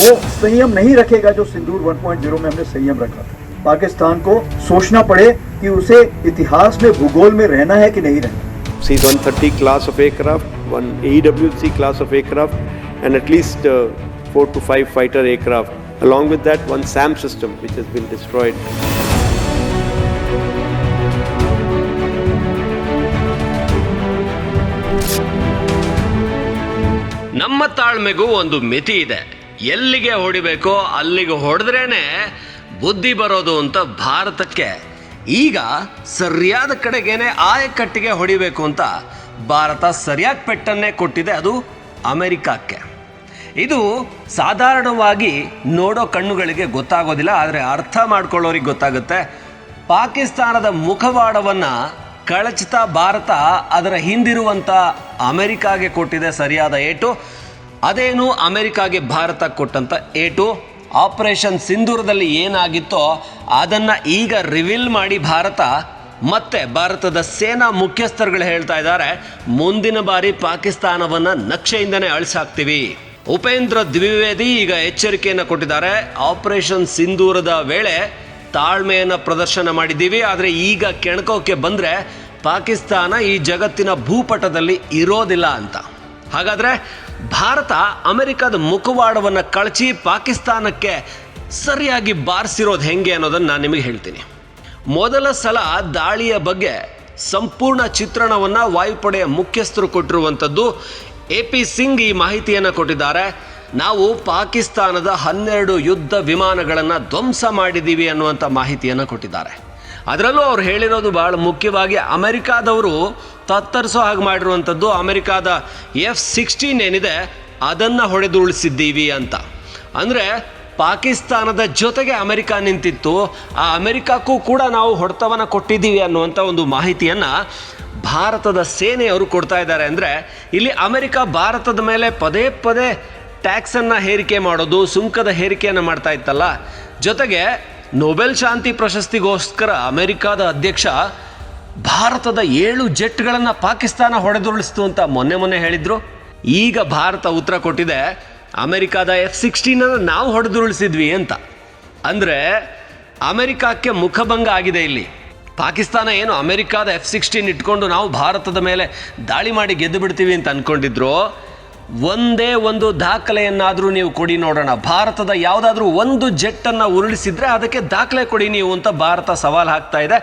वो संयम नहीं रखेगा जो सिंदूर 1.0 में हमने संयम रखा था पाकिस्तान को सोचना पड़े कि उसे इतिहास में भूगोल में रहना है कि नहीं रहना C-130 class of aircraft, one AWC class of aircraft, and at least uh, four to five fighter aircraft. Along with that, one SAM system which has been destroyed. ನಮ್ಮ ತಾಳ್ಮೆಗೂ ಒಂದು ಮಿತಿ ಇದೆ ಎಲ್ಲಿಗೆ ಹೊಡಿಬೇಕೋ ಅಲ್ಲಿಗೆ ಹೊಡೆದ್ರೇನೆ ಬುದ್ಧಿ ಬರೋದು ಅಂತ ಭಾರತಕ್ಕೆ. ಈಗ ಸರಿಯಾದ ಕಡೆಗೇನೆ ಆಯಕಟ್ಟಿಗೆ ಹೊಡಿಬೇಕು ಅಂತ ಭಾರತ ಸರಿಯಾಗಿ ಪೆಟ್ಟನ್ನೇ ಕೊಟ್ಟಿದೆ ಅದು ಅಮೆರಿಕಕ್ಕೆ. ಇದು ಸಾಧಾರಣವಾಗಿ ನೋಡೋ ಕಣ್ಣುಗಳಿಗೆ ಗೊತ್ತಾಗೋದಿಲ್ಲ, ಆದರೆ ಅರ್ಥ ಮಾಡ್ಕೊಳ್ಳೋರಿಗೆ ಗೊತ್ತಾಗುತ್ತೆ. ಪಾಕಿಸ್ತಾನದ ಮುಖವಾಡವನ್ನು ಕಳಚಿತ ಭಾರತ ಅದರ ಹಿಂದಿರುವಂಥ ಅಮೆರಿಕಾಗೆ ಕೊಟ್ಟಿದೆ ಸರಿಯಾದ ಏಟು. ಅದೇನು ಅಮೆರಿಕಾಗೆ ಭಾರತ ಕೊಟ್ಟಂಥ ಏಟು? ಆಪರೇಷನ್ ಸಿಂಧೂರದಲ್ಲಿ ಏನಾಗಿತ್ತೋ ಅದನ್ನು ಈಗ ರಿವೀಲ್ ಮಾಡಿ ಭಾರತ. ಮತ್ತೆ ಭಾರತದ ಸೇನಾ ಮುಖ್ಯಸ್ಥರುಗಳು ಹೇಳ್ತಾ ಇದ್ದಾರೆ, ಮುಂದಿನ ಬಾರಿ ಪಾಕಿಸ್ತಾನವನ್ನು ನಕ್ಷೆಯಿಂದನೇ ಅಳಿಸಾಕ್ತೀವಿ. ಉಪೇಂದ್ರ ದ್ವಿವೇದಿ ಈಗ ಎಚ್ಚರಿಕೆಯನ್ನು ಕೊಟ್ಟಿದ್ದಾರೆ, ಆಪರೇಷನ್ ಸಿಂಧೂರದ ವೇಳೆ ತಾಳ್ಮೆಯನ್ನು ಪ್ರದರ್ಶನ ಮಾಡಿದ್ದೀವಿ. ಆದರೆ ಈಗ ಕೆಣಕೋಕೆ ಬಂದರೆ ಪಾಕಿಸ್ತಾನ ಈ ಜಗತ್ತಿನ ಭೂಪಟದಲ್ಲಿ ಇರೋದಿಲ್ಲ ಅಂತ. ಹಾಗಾದರೆ ಭಾರತ ಅಮೆರಿಕದ ಮುಖವಾಡವನ್ನು ಕಳಚಿ ಪಾಕಿಸ್ತಾನಕ್ಕೆ ಸರಿಯಾಗಿ ಬಾರಿಸಿರೋದು ಹೆಂಗೆ ಅನ್ನೋದನ್ನು ನಾನು ನಿಮಗೆ ಹೇಳ್ತೀನಿ. ಮೊದಲ ಸಲ ದಾಳಿಯ ಬಗ್ಗೆ ಸಂಪೂರ್ಣ ಚಿತ್ರಣವನ್ನು ವಾಯುಪಡೆಯ ಮುಖ್ಯಸ್ಥರು ಕೊಟ್ಟಿರುವಂಥದ್ದು ಎ ಪಿ ಸಿಂಗ್ ಈ ಮಾಹಿತಿಯನ್ನು ಕೊಟ್ಟಿದ್ದಾರೆ. ನಾವು ಪಾಕಿಸ್ತಾನದ ಹನ್ನೆರಡು ಯುದ್ಧ ವಿಮಾನಗಳನ್ನು ಧ್ವಂಸ ಮಾಡಿದ್ದೀವಿ ಅನ್ನುವಂಥ ಮಾಹಿತಿಯನ್ನು ಕೊಟ್ಟಿದ್ದಾರೆ. ಅದರಲ್ಲೂ ಅವ್ರು ಹೇಳಿರೋದು ಭಾಳ ಮುಖ್ಯವಾಗಿ ಅಮೆರಿಕಾದವರು ತತ್ತರಿಸೋ ಹಾಗೆ ಮಾಡಿರುವಂಥದ್ದು ಅಮೆರಿಕಾದ ಎಫ್ ಸಿಕ್ಸ್ಟೀನ್ ಏನಿದೆ, ಅದನ್ನು ಹೊಡೆದುರುಳಿಸಿದ್ದೀವಿ ಅಂತ. ಅಂದರೆ ಪಾಕಿಸ್ತಾನದ ಜೊತೆಗೆ ಅಮೆರಿಕ ನಿಂತಿತ್ತು, ಆ ಅಮೆರಿಕಕ್ಕೂ ಕೂಡ ನಾವು ಹೊಡೆತವನ್ನು ಕೊಟ್ಟಿದ್ದೀವಿ ಅನ್ನುವಂಥ ಒಂದು ಮಾಹಿತಿಯನ್ನು ಭಾರತದ ಸೇನೆಯವರು ಕೊಡ್ತಾ ಇದ್ದಾರೆ. ಅಂದರೆ ಇಲ್ಲಿ ಅಮೆರಿಕ ಭಾರತದ ಮೇಲೆ ಪದೇ ಪದೇ ಟ್ಯಾಕ್ಸನ್ನು ಹೇರಿಕೆ ಮಾಡೋದು, ಸುಂಕದ ಹೇರಿಕೆಯನ್ನು ಮಾಡ್ತಾ ಇತ್ತಲ್ಲ. ಜೊತೆಗೆ ನೊಬೆಲ್ ಶಾಂತಿ ಪ್ರಶಸ್ತಿಗೋಸ್ಕರ ಅಮೆರಿಕಾದ ಅಧ್ಯಕ್ಷ ಭಾರತದ ಏಳು ಜೆಟ್ಗಳನ್ನು ಪಾಕಿಸ್ತಾನ ಹೊಡೆದುರುಳಿಸ್ತು ಅಂತ ಮೊನ್ನೆ ಮೊನ್ನೆ ಹೇಳಿದ್ರು. ಈಗ ಭಾರತ ಉತ್ತರ ಕೊಟ್ಟಿದೆ, ಅಮೆರಿಕಾದ ಎಫ್ ಸಿಕ್ಸ್ಟೀನನ್ನು ನಾವು ಹೊಡೆದುರುಳಿಸಿದ್ವಿ ಅಂತ. ಅಂದರೆ ಅಮೆರಿಕಕ್ಕೆ ಮುಖಭಂಗ ಆಗಿದೆ ಇಲ್ಲಿ. ಪಾಕಿಸ್ತಾನ ಏನು ಅಮೆರಿಕಾದ ಎಫ್ ಸಿಕ್ಸ್ಟೀನ್ ಇಟ್ಕೊಂಡು ನಾವು ಭಾರತದ ಮೇಲೆ ದಾಳಿ ಮಾಡಿ ಗೆದ್ದು ಬಿಡ್ತೀವಿ ಅಂತ ಅಂದ್ಕೊಂಡಿದ್ರು ಒಂದೇ ಒಂದು ದಾಖಲೆಯನ್ನಾದರೂ ನೀವು ಕೊಡಿ ನೋಡೋಣ. ಭಾರತದ ಯಾವುದಾದ್ರೂ ಒಂದು ಜೆಟ್ಟನ್ನು ಉರುಳಿಸಿದ್ರೆ ಅದಕ್ಕೆ ದಾಖಲೆ ಕೊಡಿ ನೀವು ಅಂತ ಭಾರತ ಸವಾಲು ಹಾಕ್ತಾ ಇದೆ.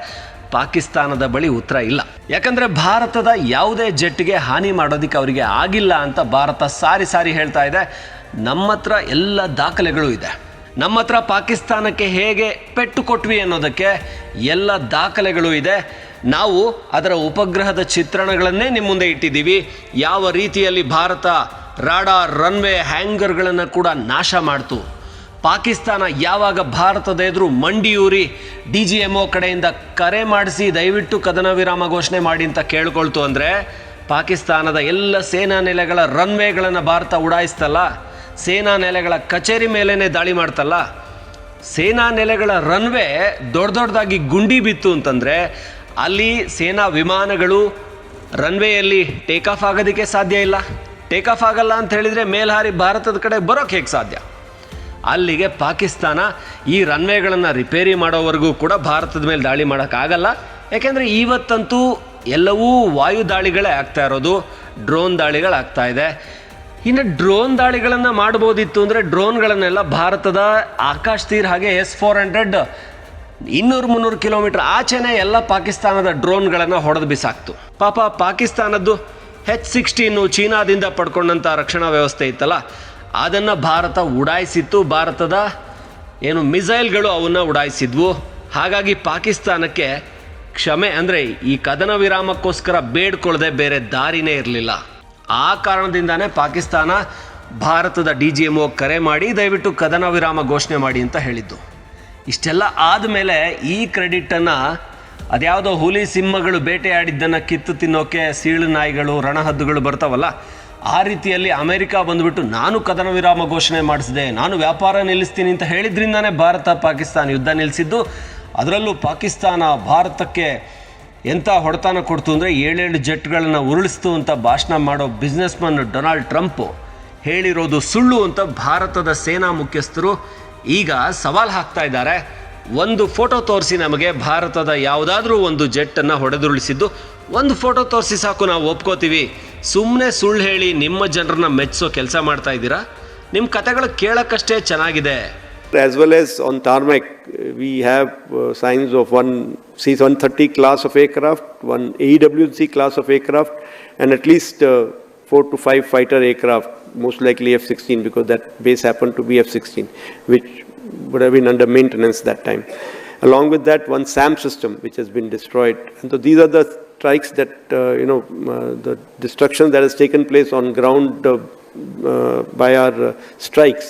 ಪಾಕಿಸ್ತಾನದ ಬಳಿ ಉತ್ತರ ಇಲ್ಲ. ಯಾಕಂದರೆ ಭಾರತದ ಯಾವುದೇ ಜೆಟ್ಗೆ ಹಾನಿ ಮಾಡೋದಕ್ಕೆ ಅವರಿಗೆ ಆಗಿಲ್ಲ ಅಂತ ಭಾರತ ಸಾರಿ ಸಾರಿ ಹೇಳ್ತಾ ಇದೆ. ನಮ್ಮ ಹತ್ರ ಎಲ್ಲ ದಾಖಲೆಗಳು ಇದೆ. ನಮ್ಮ ಹತ್ರ ಪಾಕಿಸ್ತಾನಕ್ಕೆ ಹೇಗೆ ಪೆಟ್ಟು ಕೊಟ್ವಿ ಅನ್ನೋದಕ್ಕೆ ಎಲ್ಲ ದಾಖಲೆಗಳು ಇದೆ. ನಾವು ಅದರ ಉಪಗ್ರಹದ ಚಿತ್ರಣಗಳನ್ನೇ ನಿಮ್ಮ ಮುಂದೆ ಇಟ್ಟಿದ್ದೀವಿ. ಯಾವ ರೀತಿಯಲ್ಲಿ ಭಾರತ ರಾಡಾರ್ ರನ್ವೇ ಹ್ಯಾಂಗರ್ಗಳನ್ನು ಕೂಡ ನಾಶ ಮಾಡ್ತು. ಪಾಕಿಸ್ತಾನ ಯಾವಾಗ ಭಾರತದ ಎದುರು ಮಂಡಿಯೂರಿ ಡಿ ಜಿ ಎಂ ಒ ಕಡೆಯಿಂದ ಕರೆ ಮಾಡಿಸಿ ದಯವಿಟ್ಟು ಕದನ ವಿರಾಮ ಘೋಷಣೆ ಮಾಡಿ ಅಂತ ಕೇಳ್ಕೊಳ್ತು ಅಂದರೆ ಪಾಕಿಸ್ತಾನದ ಎಲ್ಲ ಸೇನಾ ನೆಲೆಗಳ ರನ್ವೇಗಳನ್ನು ಭಾರತ ಉಡಾಯಿಸ್ತಲ್ಲ, ಸೇನಾ ನೆಲೆಗಳ ಕಚೇರಿ ಮೇಲೇ ದಾಳಿ ಮಾಡ್ತಲ್ಲ, ಸೇನಾ ನೆಲೆಗಳ ರನ್ವೇ ದೊಡ್ಡ ದೊಡ್ಡದಾಗಿ ಗುಂಡಿ ಬಿತ್ತು ಅಂತಂದರೆ ಅಲ್ಲಿ ಸೇನಾ ವಿಮಾನಗಳು ರನ್ವೇಯಲ್ಲಿ ಟೇಕ್ ಆಫ್ ಆಗೋದಕ್ಕೆ ಸಾಧ್ಯ ಇಲ್ಲ. ಟೇಕ್ ಆಫ್ ಆಗಲ್ಲ ಅಂತ ಹೇಳಿದರೆ ಮೇಲ್ಹಾರಿ ಭಾರತದ ಕಡೆ ಬರೋಕ್ಕೆ ಹೇಗೆ ಸಾಧ್ಯ? ಅಲ್ಲಿಗೆ ಪಾಕಿಸ್ತಾನ ಈ ರನ್ವೇಗಳನ್ನು ರಿಪೇರಿ ಮಾಡೋವರೆಗೂ ಕೂಡ ಭಾರತದ ಮೇಲೆ ದಾಳಿ ಮಾಡೋಕ್ಕಾಗಲ್ಲ ಯಾಕೆಂದರೆ ಇವತ್ತಂತೂ ಎಲ್ಲವೂ ವಾಯು ದಾಳಿಗಳೇ ಆಗ್ತಾ ಇರೋದು ಡ್ರೋನ್ ದಾಳಿಗಳಾಗ್ತಾ ಇದೆ. ಇನ್ನು ಡ್ರೋನ್ ದಾಳಿಗಳನ್ನು ಮಾಡ್ಬೋದಿತ್ತು ಅಂದರೆ ಡ್ರೋನ್ಗಳನ್ನೆಲ್ಲ ಭಾರತದ ಆಕಾಶ್ ತೀರ್ ಹಾಗೆ ಎಸ್ ಫೋರ್ ಹಂಡ್ರೆಡ್ ಇನ್ನೂರು ಮುನ್ನೂರು ಕಿಲೋಮೀಟರ್ ಆಚೆನೇ ಎಲ್ಲ ಪಾಕಿಸ್ತಾನದ ಡ್ರೋನ್ಗಳನ್ನು ಹೊಡೆದು ಬಿಸಾಕ್ತು. ಪಾಪ ಪಾಕಿಸ್ತಾನದ್ದು ಹೆಚ್ ಸಿಕ್ಸ್ಟೀನು ಚೀನಾದಿಂದ ಪಡ್ಕೊಂಡಂಥ ರಕ್ಷಣಾ ವ್ಯವಸ್ಥೆ ಇತ್ತಲ್ಲ, ಅದನ್ನು ಭಾರತ ಉಡಾಯಿಸಿತ್ತು. ಭಾರತದ ಏನು ಮಿಸೈಲ್ಗಳು ಅವನ್ನು ಉಡಾಯಿಸಿದ್ವು. ಹಾಗಾಗಿ ಪಾಕಿಸ್ತಾನಕ್ಕೆ ಕ್ಷಮೆ ಅಂದರೆ ಈ ಕದನ ವಿರಾಮಕ್ಕೋಸ್ಕರ ಬೇಡ್ಕೊಳ್ಳದೆ ಬೇರೆ ದಾರಿನೇ ಇರಲಿಲ್ಲ. ಆ ಕಾರಣದಿಂದಾನೇ ಪಾಕಿಸ್ತಾನ ಭಾರತದ ಡಿ ಜಿ ಎಂ ಕರೆ ಮಾಡಿ, ದಯವಿಟ್ಟು ಕದನ ವಿರಾಮ ಘೋಷಣೆ ಮಾಡಿ ಅಂತ ಹೇಳಿದ್ದು. ಇಷ್ಟೆಲ್ಲ ಆದಮೇಲೆ ಈ ಕ್ರೆಡಿಟನ್ನು ಅದ್ಯಾವುದೋ ಹುಲಿ ಸಿಂಹಗಳು ಬೇಟೆಯಾಡಿದ್ದನ್ನು ಕಿತ್ತು ತಿನ್ನೋಕೆ ಸೀಳು ನಾಯಿಗಳು, ರಣಹದ್ದುಗಳು ಬರ್ತಾವಲ್ಲ, ಆ ರೀತಿಯಲ್ಲಿ ಅಮೆರಿಕ ಬಂದುಬಿಟ್ಟು ನಾನು ಕದನ ವಿರಾಮ ಘೋಷಣೆ ಮಾಡಿಸಿದೆ, ನಾನು ವ್ಯಾಪಾರ ನಿಲ್ಲಿಸ್ತೀನಿ ಅಂತ ಹೇಳಿದ್ರಿಂದಾನೇ ಭಾರತ ಪಾಕಿಸ್ತಾನ ಯುದ್ಧ ನಿಲ್ಲಿಸಿದ್ದು. ಅದರಲ್ಲೂ ಪಾಕಿಸ್ತಾನ ಭಾರತಕ್ಕೆ ಎಂಥ ಹೊಡೆತನ ಕೊಡ್ತು ಅಂದರೆ ಏಳೇಳು ಜೆಟ್ಗಳನ್ನು ಉರುಳಿಸ್ತು ಅಂತ ಭಾಷಣ ಮಾಡೋ ಬಿಸ್ನೆಸ್ ಮನ್ ಡೊನಾಲ್ಡ್ ಟ್ರಂಪ್ ಹೇಳಿರೋದು ಸುಳ್ಳು ಅಂತ ಭಾರತದ ಸೇನಾ ಮುಖ್ಯಸ್ಥರು ಈಗ ಸವಾಲ್ ಹಾಕ್ತಾ ಇದ್ದಾರೆ. ಒಂದು ಫೋಟೋ ತೋರಿಸಿ ನಮಗೆ ಭಾರತದ ಯಾವುದಾದ್ರೂ ಒಂದು ಜೆಟ್ಟನ್ನು ಹೊಡೆದುರುಳಿಸಿದ್ದು ಒಂದು ಫೋಟೋ ತೋರಿಸಿ ಸಾಕು ನಾವು ಒಪ್ಕೋತೀವಿ. ಸುಮ್ಮನೆ ಸುಳ್ಳು ಹೇಳಿ ನಿಮ್ಮ ಜನರನ್ನ ಮೆಚ್ಚಿಸೋ ಕೆಲಸ ಮಾಡ್ತಾ ಇದ್ದೀರಾ? ನಿಮ್ಮ ಕತೆಗಳು ಕೇಳೋಕ್ಕಷ್ಟೇ ಚೆನ್ನಾಗಿದೆ. As well as on tarmac, we have uh, signs of one C-130 class of aircraft, one AEWC class of aircraft, and at least uh, four to five fighter aircraft, most likely F-16, because that base happened to be F-16, which would have been under maintenance that time. Along with that, one SAM system, which has been destroyed. And so these are the strikes that, uh, you know, uh, the destruction that has taken place on ground uh, uh, by our uh, strikes.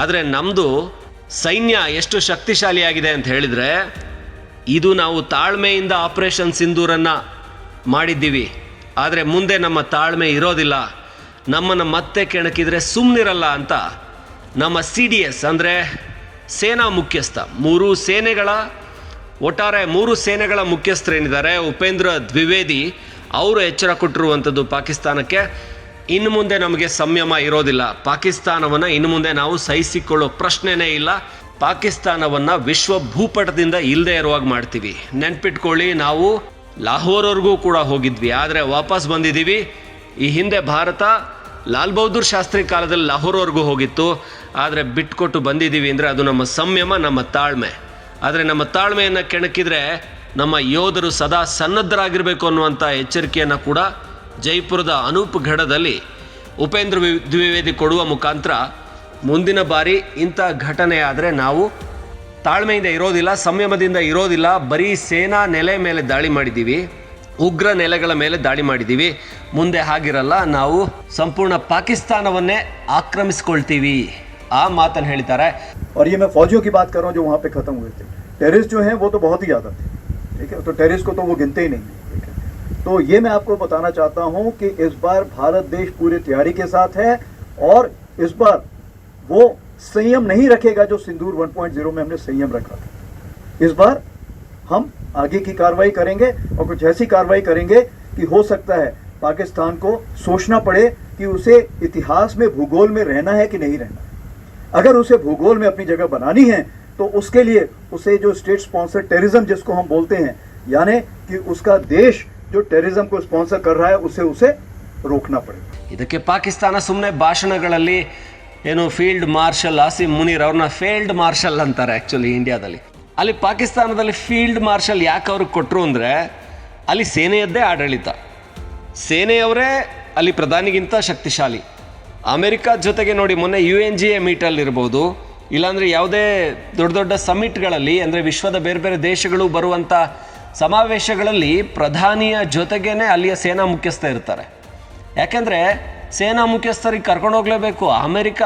ಆದರೆ ನಮ್ಮದು ಸೈನ್ಯ ಎಷ್ಟು ಶಕ್ತಿಶಾಲಿಯಾಗಿದೆ ಅಂತ ಹೇಳಿದರೆ ಇದು ನಾವು ತಾಳ್ಮೆಯಿಂದ operation ಸಿಂಧೂರನ್ನು ಮಾಡಿದ್ದೀವಿ ಆದರೆ ಮುಂದೆ ನಮ್ಮ ತಾಳ್ಮೆ ಇರೋದಿಲ್ಲ. ನಮ್ಮನ್ನು ಮತ್ತೆ ಕೆಣಕಿದರೆ ಸುಮ್ಮನಿರಲ್ಲ ಅಂತ ನಮ್ಮ ಸಿ ಡಿ ಎಸ್ ಅಂದರೆ ಸೇನಾ ಮುಖ್ಯಸ್ಥ. ಮೂರು ಸೇನೆಗಳ, ಒಟ್ಟಾರೆ ಮೂರು ಸೇನೆಗಳ ಮುಖ್ಯಸ್ಥರೇನಿದ್ದಾರೆ? ಉಪೇಂದ್ರ ದ್ವಿವೇದಿ ಅವರು ಎಚ್ಚರ ಕೊಟ್ಟಿರುವಂಥದ್ದು ಪಾಕಿಸ್ತಾನಕ್ಕೆ. ಇನ್ನು ಮುಂದೆ ನಮಗೆ ಸಂಯಮ ಇರೋದಿಲ್ಲ. ಪಾಕಿಸ್ತಾನವನ್ನು ಇನ್ನು ಮುಂದೆ ನಾವು ಸಹಿಸಿಕೊಳ್ಳೋ ಪ್ರಶ್ನೆನೇ ಇಲ್ಲ. ಪಾಕಿಸ್ತಾನವನ್ನು ವಿಶ್ವ ಭೂಪಟದಿಂದ ಇಲ್ಲದೆ ಇರುವಾಗ ಮಾಡ್ತೀವಿ. ನೆನ್ಪಿಟ್ಕೊಳ್ಳಿ, ನಾವು ಲಾಹೋರ್ವರೆಗೂ ಕೂಡ ಹೋಗಿದ್ವಿ. ಆದರೆ ವಾಪಸ್ ಬಂದಿದ್ದೀವಿ. ಈ ಹಿಂದೆ ಭಾರತ ಲಾಲ್ ಬಹದ್ದೂರ್ ಶಾಸ್ತ್ರಿ ಕಾಲದಲ್ಲಿ ಲಾಹೋರ್ವರೆಗೂ ಹೋಗಿತ್ತು. ಆದರೆ ಬಿಟ್ಕೊಟ್ಟು ಬಂದಿದ್ದೀವಿ ಅಂದರೆ ಅದು ನಮ್ಮ ಸಂಯಮ, ನಮ್ಮ ತಾಳ್ಮೆ. ಆದರೆ ನಮ್ಮ ತಾಳ್ಮೆಯನ್ನು ಕೆಣಕಿದ್ರೆ ನಮ್ಮ ಯೋಧರು ಸದಾ ಸನ್ನದ್ಧರಾಗಿರಬೇಕು ಅನ್ನುವಂಥ ಎಚ್ಚರಿಕೆಯನ್ನು ಕೂಡ ಜೈಪುರದ ಅನೂಪ್ ಘಡದಲ್ಲಿ ಉಪೇಂದ್ರ ದ್ವಿವೇದಿ ಕೊಡುವ ಮುಖಾಂತರ ಮುಂದಿನ ಬಾರಿ ಇಂಥ ಘಟನೆ ಆದರೆ ನಾವು ತಾಳ್ಮೆಯಿಂದ ಇರೋದಿಲ್ಲ ಸಂಯಮದಿಂದ ಇರೋದಿಲ್ಲ ಬರೀ ಸೇನಾ ನೆಲೆ ಮೇಲೆ ದಾಳಿ ಮಾಡಿದ್ದೀವಿ ಉಗ್ರ ನೆಲೆಗಳ ಮೇಲೆ ದಾಳಿ ಮಾಡಿದ್ದೀವಿ ಮುಂದೆ ಹಾಗಿರಲ್ಲ ನಾವು ಸಂಪೂರ್ಣ ಪಾಕಿಸ್ತಾನವನ್ನೇ ಆಕ್ರಮಿಸ್ಕೊಳ್ತೀವಿ ಆ ಮಾತನ್ನು ಹೇಳ್ತಾರೆ और ये मैं फौजियों की बात कर रहा हूँ जो वहाँ पे खत्म हुए थे टेररिस्ट जो हैं वो तो बहुत ही ज़्यादा थे ठीक है तो टेररिस्ट को तो वो गिनते ही नहीं हैं, ठीक है तो ये मैं आपको बताना चाहता हूँ कि इस बार भारत देश पूरी तैयारी के साथ है और इस बार वो संयम नहीं रखेगा जो सिंदूर 1.0 में हमने संयम रखा था इस बार हम आगे की कार्रवाई करेंगे और कुछ ऐसी कार्रवाई करेंगे कि हो सकता है पाकिस्तान को सोचना पड़े कि उसे इतिहास में भूगोल में रहना है कि नहीं रहना है अगर उसे भूगोल में अपनी जगह बनानी है तो उसके लिए उसे जो स्टेट स्पॉन्सर टेररिज्म जिसको हम बोलते हैं यानी कि उसका देश जो टेररिज्म को स्पॉन्सर कर रहा है उसे उसे रोकना पड़ेगा ಇದಕ್ಕೆ ಪಾಕಿಸ್ತಾನ ಸುಮ್ಮನೆ ಭಾಷಣಗಳಲ್ಲಿ ಏನು ಫೀಲ್ಡ್ ಮಾರ್ಷಲ್ ಆಸಿಮ್ ಮುನೀರ್ ಅವ್ರನ್ನ ಫೀಲ್ಡ್ ಮಾರ್ಷಲ್ ಅಂತಾರೆ ಆ್ಯಕ್ಚುಲಿ ಇಂಡಿಯಾದಲ್ಲಿ. ಅಲ್ಲಿ ಪಾಕಿಸ್ತಾನದಲ್ಲಿ ಫೀಲ್ಡ್ ಮಾರ್ಷಲ್ ಯಾಕೆ ಅವ್ರಿಗೆ ಕೊಟ್ಟರು ಅಂದರೆ, ಅಲ್ಲಿ ಸೇನೆಯದ್ದೇ ಆಡಳಿತ. ಸೇನೆಯವರೇ ಅಲ್ಲಿ ಪ್ರಧಾನಿಗಿಂತ ಶಕ್ತಿಶಾಲಿ. ಅಮೆರಿಕ ಜೊತೆಗೆ ನೋಡಿ ಮೊನ್ನೆ ಯು ಎನ್ ಜಿ ಎ ಮೀಟಲ್ಲಿರ್ಬೋದು ಇಲ್ಲಾಂದರೆ ಯಾವುದೇ ದೊಡ್ಡ ದೊಡ್ಡ ಸಮಿಟ್ಗಳಲ್ಲಿ, ಅಂದರೆ ವಿಶ್ವದ ಬೇರೆ ಬೇರೆ ದೇಶಗಳು ಬರುವಂಥ ಸಮಾವೇಶಗಳಲ್ಲಿ ಪ್ರಧಾನಿಯ ಜೊತೆಗೇ ಅಲ್ಲಿಯ ಸೇನಾ ಮುಖ್ಯಸ್ಥ ಇರ್ತಾರೆ. ಯಾಕೆಂದರೆ ಸೇನಾ ಮುಖ್ಯಸ್ಥರಿಗೆ ಕರ್ಕೊಂಡು ಹೋಗಲೇಬೇಕು. ಅಮೆರಿಕ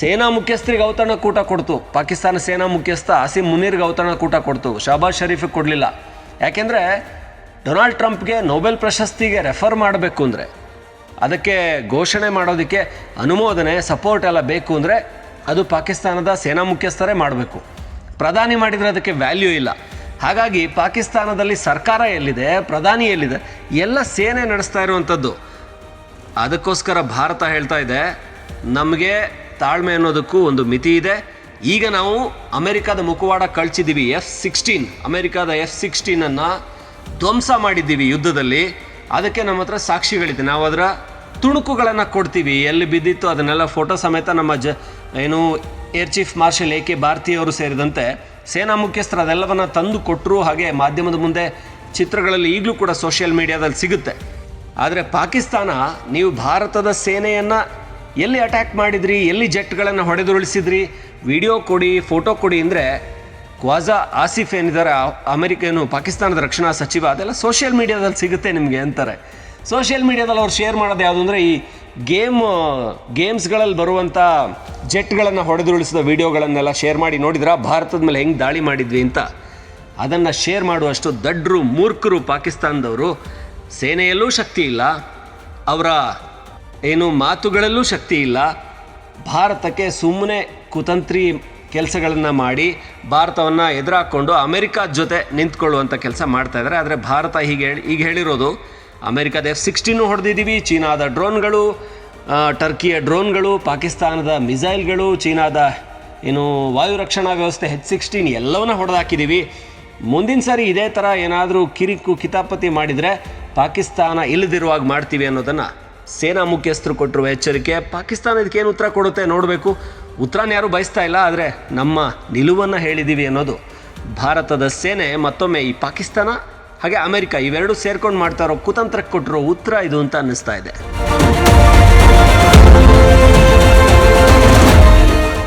ಸೇನಾ ಮುಖ್ಯಸ್ಥರಿಗೆ ಔತಣ ಕೂಟ ಕೊಡ್ತು. ಪಾಕಿಸ್ತಾನ ಸೇನಾ ಮುಖ್ಯಸ್ಥ ಆಸಿಮ್ ಮುನೀರ್ಗೆ ಔತಣ ಕೂಟ ಕೊಡ್ತು. ಶಹಬಾಜ್ ಶರೀಫಿಗೆ ಕೊಡಲಿಲ್ಲ. ಯಾಕೆಂದರೆ ಡೊನಾಲ್ಡ್ ಟ್ರಂಪ್ಗೆ ನೊಬೆಲ್ ಪ್ರಶಸ್ತಿಗೆ ರೆಫರ್ ಮಾಡಬೇಕು ಅಂದರೆ, ಅದಕ್ಕೆ ಘೋಷಣೆ ಮಾಡೋದಕ್ಕೆ ಅನುಮೋದನೆ, ಸಪೋರ್ಟ್ ಎಲ್ಲ ಬೇಕು ಅಂದರೆ ಅದು ಪಾಕಿಸ್ತಾನದ ಸೇನಾ ಮುಖ್ಯಸ್ಥರೇ ಮಾಡಬೇಕು. ಪ್ರಧಾನಿ ಮಾಡಿದರೆ ಅದಕ್ಕೆ ವ್ಯಾಲ್ಯೂ ಇಲ್ಲ. ಹಾಗಾಗಿ ಪಾಕಿಸ್ತಾನದಲ್ಲಿ ಸರ್ಕಾರ ಎಲ್ಲಿದೆ, ಪ್ರಧಾನಿ ಎಲ್ಲಿದೆ, ಎಲ್ಲ ಸೇನೆ ನಡೆಸ್ತಾ ಇರುವಂಥದ್ದು. ಅದಕ್ಕೋಸ್ಕರ ಭಾರತ ಹೇಳ್ತಾ ಇದೆ, ನಮಗೆ ತಾಳ್ಮೆ ಅನ್ನೋದಕ್ಕೂ ಒಂದು ಮಿತಿ ಇದೆ. ಈಗ ನಾವು ಅಮೆರಿಕದ ಮುಖವಾಡ ಕಳ್ಚಿದ್ದೀವಿ ಎಫ್ ಸಿಕ್ಸ್ಟೀನ್. ಅಮೆರಿಕದ ಎಫ್ ಸಿಕ್ಸ್ಟೀನನ್ನು ಧ್ವಂಸ ಮಾಡಿದ್ದೀವಿ ಯುದ್ಧದಲ್ಲಿ. ಅದಕ್ಕೆ ನಮ್ಮ ಹತ್ರ ಸಾಕ್ಷಿಗಳಿದೆ ನಾವು ಅದರ ತುಣುಕುಗಳನ್ನು ಕೊಡ್ತೀವಿ. ಎಲ್ಲಿ ಬಿದ್ದಿತ್ತು ಅದನ್ನೆಲ್ಲ ಫೋಟೋ ಸಮೇತ ನಮ್ಮ ಜ, ಏನು, air chief marshal A K ಭಾರತೀಯವರು ಸೇರಿದಂತೆ ಸೇನಾ ಮುಖ್ಯಸ್ಥರು ಅದೆಲ್ಲವನ್ನು ತಂದು ಕೊಟ್ಟರು ಹಾಗೆ ಮಾಧ್ಯಮದ ಮುಂದೆ ಚಿತ್ರಗಳಲ್ಲಿ ಈಗಲೂ ಕೂಡ ಸೋಷಿಯಲ್ ಮೀಡಿಯಾದಲ್ಲಿ ಸಿಗುತ್ತೆ. ಆದರೆ ಪಾಕಿಸ್ತಾನ, ನೀವು ಭಾರತದ ಸೇನೆಯನ್ನು ಎಲ್ಲಿ ಅಟ್ಯಾಕ್ ಮಾಡಿದ್ರಿ, ಎಲ್ಲಿ ಜೆಟ್ಗಳನ್ನು ಹೊಡೆದುರುಳಿಸಿದ್ರಿ? ವಿಡಿಯೋ ಕೊಡಿ ಫೋಟೋ ಕೊಡಿ ಅಂದರೆ ಕ್ವಾಜಾ ಆಸಿಫ್ ಏನಿದ್ದಾರೆ ಅಮೆರಿಕನು ಪಾಕಿಸ್ತಾನದ ರಕ್ಷಣಾ ಸಚಿವ, ಅದೆಲ್ಲ ಸೋಷಿಯಲ್ ಮೀಡಿಯಾದಲ್ಲಿ ಸಿಗುತ್ತೆ ನಿಮಗೆ ಅಂತಾರೆ. ಸೋಷಿಯಲ್ ಮೀಡಿಯಾದಲ್ಲಿ ಅವ್ರು ಶೇರ್ ಮಾಡೋದು ಯಾವುದು ಅಂದರೆ ಈ ಗೇಮ್ ಗೇಮ್ಸ್ಗಳಲ್ಲಿ ಬರುವಂಥ ಜೆಟ್ಗಳನ್ನು ಹೊಡೆದುರುಳಿಸಿದ ವಿಡಿಯೋಗಳನ್ನೆಲ್ಲ ಶೇರ್ ಮಾಡಿ ನೋಡಿದ್ರೆ? ಭಾರತದ ಮೇಲೆ ಹೆಂಗೆ ದಾಳಿ ಮಾಡಿದ್ವಿ ಅಂತ. ಅದನ್ನು ಶೇರ್ ಮಾಡುವಷ್ಟು ದಡ್ರು, ಮೂರ್ಖರು ಪಾಕಿಸ್ತಾನದವರು. ಸೇನೆಯಲ್ಲೂ ಶಕ್ತಿ ಇಲ್ಲ, ಅವರ ಏನು ಮಾತುಗಳಲ್ಲೂ ಶಕ್ತಿ ಇಲ್ಲ. ಭಾರತಕ್ಕೆ ಸುಮ್ಮನೆ ಕುತಂತ್ರಿ ಕೆಲಸಗಳನ್ನು ಮಾಡಿ ಭಾರತವನ್ನು ಎದುರಾಕೊಂಡು ಅಮೆರಿಕದ ಜೊತೆ ನಿಂತ್ಕೊಳ್ಳುವಂಥ ಕೆಲಸ ಮಾಡ್ತಾ ಇದ್ದಾರೆ. ಆದರೆ ಭಾರತ ಹೀಗೆ ಹೇಳಿ, ಈಗ ಹೇಳಿರೋದು, ಅಮೆರಿಕದ ಎಫ್ ಸಿಕ್ಸ್ಟೀನು ಹೊಡೆದಿದ್ದೀವಿ, ಚೀನಾದ ಡ್ರೋನ್ಗಳು ಟರ್ಕಿಯ ಡ್ರೋನ್ಗಳು, ಪಾಕಿಸ್ತಾನದ ಮಿಸೈಲ್ಗಳು, ಚೀನಾದ ಏನು ವಾಯು ರಕ್ಷಣಾ ವ್ಯವಸ್ಥೆ ಹೆಚ್ ಸಿಕ್ಸ್ಟೀನ್ ಎಲ್ಲವನ್ನ ಹೊಡೆದಾಕಿದ್ದೀವಿ. ಮುಂದಿನ ಸಾರಿ ಇದೇ ಥರ ಏನಾದರೂ ಕಿರಿಕು ಕಿತಾಪತಿ ಮಾಡಿದರೆ ಪಾಕಿಸ್ತಾನ ಇಲ್ಲದಿರುವಾಗ ಮಾಡ್ತೀವಿ ಅನ್ನೋದನ್ನು ಸೇನಾ ಮುಖ್ಯಸ್ಥರು ಕೊಟ್ಟಿರುವ ಎಚ್ಚರಿಕೆ. ಪಾಕಿಸ್ತಾನ ಇದಕ್ಕೇನು ಉತ್ತರ ಕೊಡುತ್ತೆ ನೋಡಬೇಕು. ಉತ್ತರನ ಯಾರೂ ಬಯಸ್ತಾ ಇಲ್ಲ, ಆದರೆ ನಮ್ಮ ನಿಲುವನ್ನು ಹೇಳಿದ್ದೀವಿ ಅನ್ನೋದು. ಭಾರತದ ಸೇನೆ ಮತ್ತೊಮ್ಮೆ ಈ ಪಾಕಿಸ್ತಾನ ಹಾಗೆ ಅಮೆರಿಕ ಇವೆರಡೂ ಸೇರ್ಕೊಂಡು ಮಾಡ್ತಾ ಕುತಂತ್ರಕ್ಕೆ ಕೊಟ್ಟಿರೋ ಉತ್ತರ ಇದು ಅಂತ ಅನ್ನಿಸ್ತಾ ಇದೆ.